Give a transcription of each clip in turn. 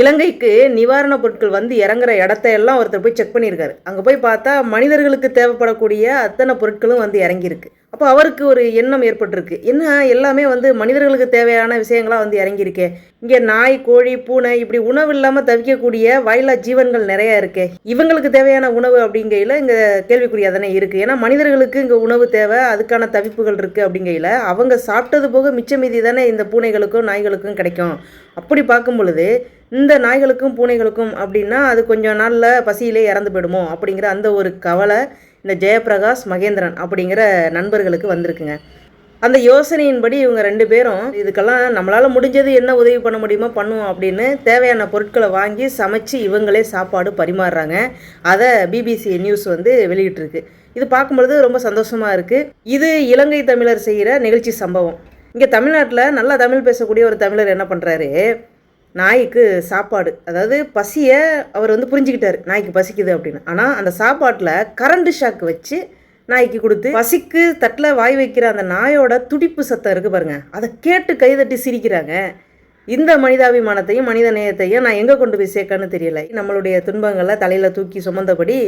இலங்கைக்கு நிவாரணப் பொருட்கள் வந்து இறங்குற இடத்த எல்லாம் ஒருத்தர் போய் செக் பண்ணியிருக்காரு. அங்கே போய் பார்த்தா மனிதர்களுக்கு தேவைப்படக்கூடிய அத்தனை பொருட்களும் வந்து இறங்கியிருக்கு. அப்போ அவருக்கு ஒரு எண்ணம் ஏற்பட்டிருக்கு. என்ன எல்லாமே வந்து மனிதர்களுக்கு தேவையான விஷயங்களாக வந்து இறங்கியிருக்கே. இங்கே நாய் கோழி பூனை இப்படி உணவு இல்லாமல் தவிக்கக்கூடிய வாயிலா ஜீவன்கள் நிறையா இருக்கே. இவங்களுக்கு தேவையான உணவு அப்படிங்கையில் இங்கே கேள்விக்குறியாக தானே இருக்குது ஏன்னா மனிதர்களுக்கு இங்கே உணவு தேவை அதுக்கான தவிப்புகள் இருக்குது அப்படிங்கையில் அவங்க சாப்பிட்டது போக மிச்ச மீதி தானே இந்த பூனைகளுக்கும் நாய்களுக்கும் கிடைக்கும். அப்படி பார்க்கும் பொழுது இந்த நாய்களுக்கும் பூனைகளுக்கும் அப்படின்னா அது கொஞ்சம் நாளில் பசியிலே இறந்து போயிடுமோ அப்படிங்கிற அந்த ஒரு கவலை இந்த ஜெயபிரகாஷ் மகேந்திரன் அப்படிங்கிற நண்பர்களுக்கு வந்திருக்குங்க. அந்த யோசனையின்படி இவங்க ரெண்டு பேரும் இதுக்கெல்லாம் நம்மளால் முடிஞ்சது என்ன உதவி பண்ண முடியுமோ பண்ணுவோம் அப்படின்னு தேவையான பொருட்களை வாங்கி சமைச்சு இவங்களே சாப்பாடு பரிமாறுறாங்க. அதை பிபிசி நியூஸ் வந்து வெளியிட்டிருக்கு. இது பார்க்கும்பொழுது ரொம்ப சந்தோஷமாக இருக்குது இது இலங்கை தமிழர் செய்கிற நிகழ்ச்சி சம்பவம். இங்கே தமிழ்நாட்டில் நல்லா தமிழ் பேசக்கூடிய ஒரு தமிழர் என்ன பண்ணுறாரு நாய்க்கு சாப்பாடு. அதாவது பசியை அவர் வந்து புரிஞ்சுக்கிட்டார் நாய்க்கு பசிக்குது அப்படின்னு. ஆனால் அந்த சாப்பாட்டில் கரண்ட் ஷாக் வச்சு நாய்க்கு கொடுத்து பசிக்கு தட்டில் வாய் வைக்கிற அந்த நாயோட துடிப்பு சத்தம் இருக்குது பாருங்கள் அதை கேட்டு கைதட்டி சிரிக்கிறாங்க. இந்த மனிதாபிமானத்தையும் மனித நேயத்தையும் நான் எங்கே கொண்டு போய் சேர்க்கன்னு தெரியல. நம்மளுடைய துன்பங்களை தலையில் தூக்கி சுமந்தபடி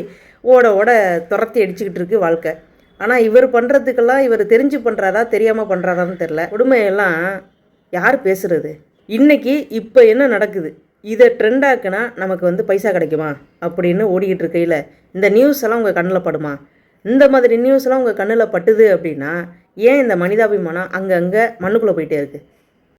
ஓட ஓட துரத்தி அடிச்சுக்கிட்டு இருக்கு வாழ்க்கை. ஆனால் இவர் பண்ணுறதுக்கெல்லாம் இவர் தெரிஞ்சு பண்ணுறாரா தெரியாமல் பண்ணுறாரான்னு தெரில கொடுமையெல்லாம் யார் பேசுகிறது இன்னைக்கு இப்போ என்ன நடக்குது? இதை ட்ரெண்டாக்குனா நமக்கு வந்து பைசா கிடைக்குமா? அப்படின்னு ஓடிக்கிட்டு இருக்கையில் இந்த நியூஸ் எல்லாம் உங்கள் கண்ணில் படுமா? இந்த மாதிரி நியூஸ்லாம் உங்கள் கண்ணில் பட்டுது அப்படின்னா ஏன் இந்த மனிதாபிமானம் அங்கங்கே மண்ணுக்குள்ளே போயிட்டே இருக்குது